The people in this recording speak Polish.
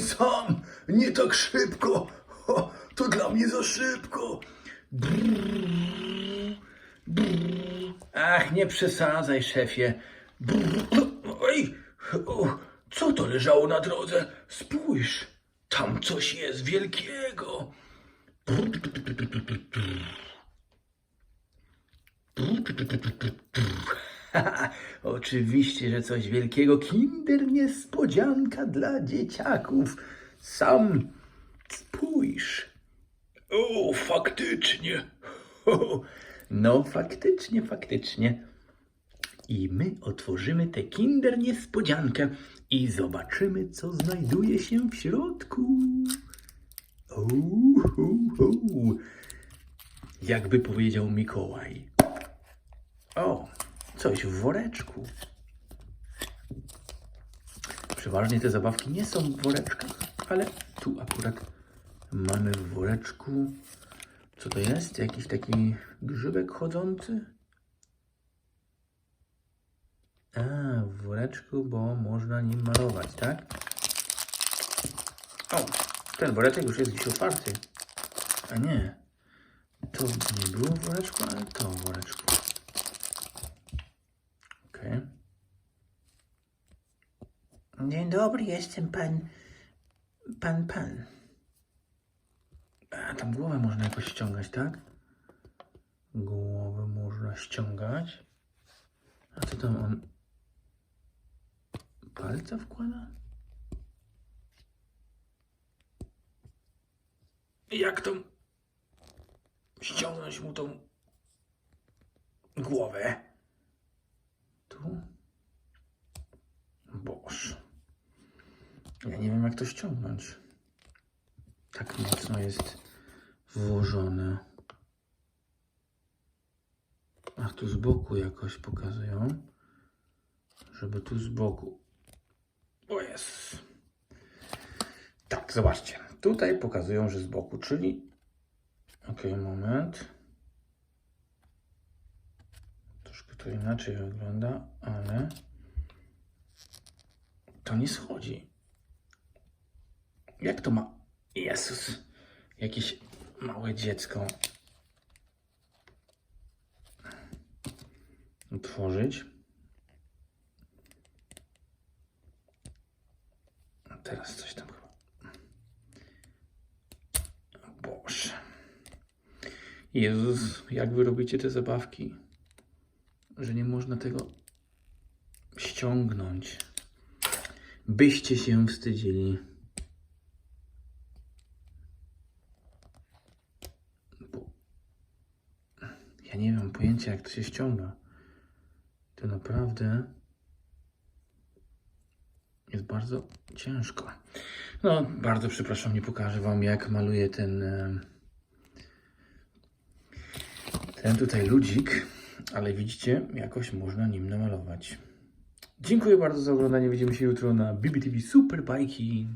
Sam, nie tak szybko. O, to dla mnie za szybko. Brrr, brrr. Ach, nie przesadzaj, szefie. Brrr. Oj, o, co to leżało na drodze? Spójrz, tam coś jest wielkiego. Oczywiście, że coś wielkiego. Kinder niespodzianka dla dzieciaków. Sam spójrz. O, faktycznie. No, faktycznie, faktycznie. I my otworzymy tę Kinder niespodziankę i zobaczymy, co znajduje się w środku. O. Jakby powiedział Mikołaj. O, coś w woreczku. Przeważnie te zabawki nie są w woreczkach, ale tu akurat mamy w woreczku. Co to jest? Jakiś taki grzybek chodzący? A, w woreczku, bo można nim malować, tak? O, ten woreczek już jest dziś otwarty. A nie, to nie było w woreczku, ale to w woreczku. Dzień dobry, jestem pan. Pan, pan. A, tam głowę można jakoś ściągać, tak? Głowę można ściągać. A co tam on. Palca wkłada? Jak to ściągnąć mu tą głowę? Tu? Ja nie wiem, jak to ściągnąć. Tak mocno jest włożone. Ach, tu z boku jakoś pokazują. Żeby tu z boku. O jest. Tak, zobaczcie. Tutaj pokazują, że z boku, czyli. Ok, moment. Troszkę to inaczej wygląda, ale to nie schodzi. Jak to ma? Jezus, jakieś małe dziecko. Otworzyć. A teraz coś tam chyba. Boże. Jezus, jak wy robicie te zabawki? Że nie można tego ściągnąć. Byście się wstydzili. Bo ja nie mam pojęcia, jak to się ściąga. To naprawdę jest bardzo ciężko. No, bardzo przepraszam, nie pokażę Wam, jak maluję ten. e, Ten tutaj ludzik, ale widzicie, jakoś można nim namalować. Dziękuję bardzo za oglądanie. Widzimy się jutro na BBTV Super Bajki.